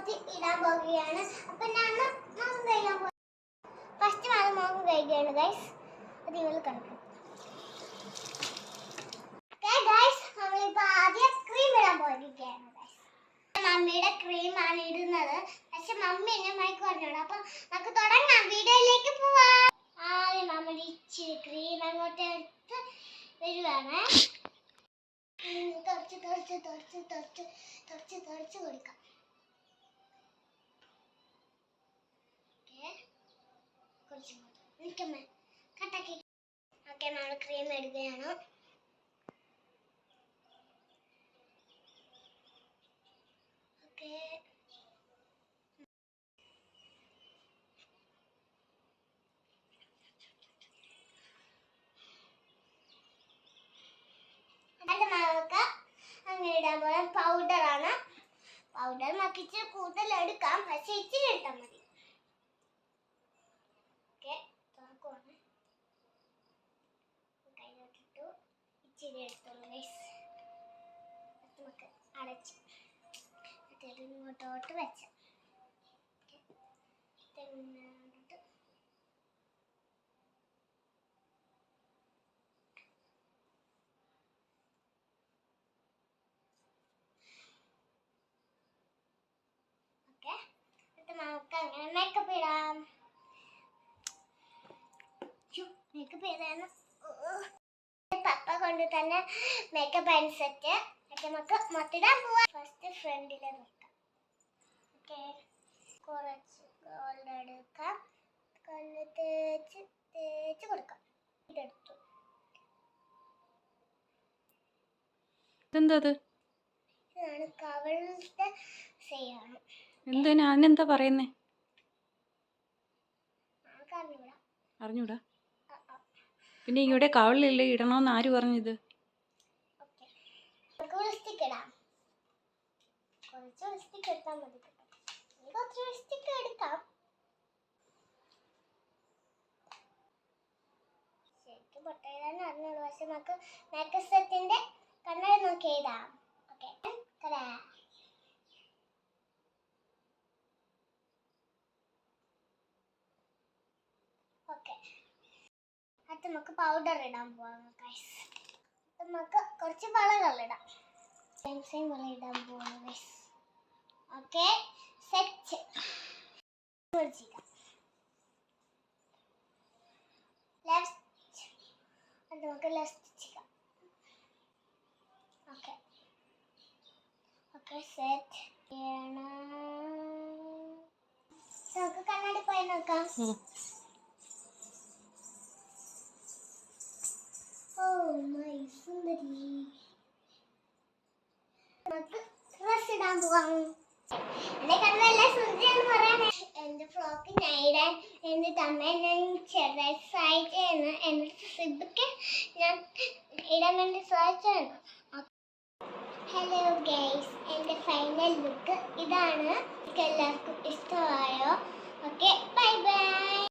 മുഖത്ത് ഇടാൻ പോകുകയാണ് അപ്പൊ ഞാൻ മുഖം കഴിക്കാൻ പോകും ഫസ്റ്റ് അത് മുഖം കഴിക്കുകയാണ് ഗൈസ് അത് ഇവൾ കണ്ടു ആദ്യം ക്രീം ഇടാൻ പോയിരിക്കുകയാണ്. മമ്മിയുടെ ക്രീം ആണ് ഇടുന്നത്. പക്ഷെ മമ്മി എന്നെ മയക്ക് പറഞ്ഞോളൂ. അപ്പൊ നമുക്ക് തുടങ്ങാം. വീഡിയോയിലേക്ക് പോവാം. ആദ്യം മമ്മി ഇച്ചിരി ക്രീം അങ്ങോട്ട് എടുത്ത് വരുവാണ്. കുറച്ച് തുടച്ച് തുടച്ച് തുടച്ച് തുടച്ച് തുടച്ച് കൊടുക്കാം ഓക്കേ. കുറച്ചും കൂടെ. ഓക്കെ നമ്മൾ ക്രീം എടുക്കുകയാണ്. ഓക്കെ. അങ്ങനെ പൗഡറാണ് പൗഡർ മക്കിച്ച് കൂടുതൽ എടുക്കാം പക്ഷെ ഇച്ചിരി എടുത്താൽ മതി. ഇച്ചിരി എടുത്തോളൂ ഗൈസ് നമുക്ക് വെച്ച നമുക്ക് അങ്ങനെ മേക്കപ്പ് ഇടാം. മേക്കപ്പ് പപ്പ കൊണ്ട് തന്നെ മേക്കപ്പ് അനുസരിച്ച് നമുക്ക് മൊത്തിടാൻ പോവാം. ഫസ്റ്റ് ഫ്രണ്ടിൽ നോക്കാം ഓക്കെ കുറച്ച് ഗോൾഡ് എടുക്കാം. കണ്ണ് തേച്ച് തേച്ച് കൊടുക്കാം. ഇതെടുത്തു. ഇതെന്താ അത്? ഇതാണ് കവളത്തെ സെയാണ്. എന്താ ഞാനെന്താ പറയുന്നേ? അറിഞ്ഞൂടാ. പിന്നെ ഇവിടെ കവളില്ലേ ഇടണമെന്ന് ആര് പറഞ്ഞത്? പക്ഷെ നമുക്ക് കണ്ണട നോക്കി എഴുതാം. ഓക്കെ അത് നമുക്ക് പൗഡർ ഇടാൻ പോവാം ഗൈസ് നമുക്ക് കുറച്ച് വളകളിടാം സെയിം വള ഇടാൻ പോവാം ഗൈസ് ഓക്കെ സെറ്റ് ലെഫ്റ്റ് അത് നമുക്ക് ലെഫ്റ്റ് ചെയ്യാം ഓക്കെ ഓക്കെ സെറ്റ് നമുക്ക് കണ്ണാടി പോയി നോക്കാം. മൈ സുന്ദരി ഡ്രസ് ഇടാൻ പോവാം. എന്റെ കണ്ണല്ല സുന്ദരിയാന്ന് പറയാൻ എന്റെ ഫ്രോക്ക് ഞാൻ ഇടാൻ എന്നിട്ട് അമ്മ ഞാൻ എന്റെ എന്നിട്ട് സിബിക്ക് ഞാൻ ഇടാൻ വേണ്ടി സഹായിച്ചാണ് ഹലോ ഗൈസ് എന്റെ ഫൈനൽ ലുക്ക് ഇതാണ്. എല്ലാവർക്കും ഇഷ്ടമായോ? Okay bye bye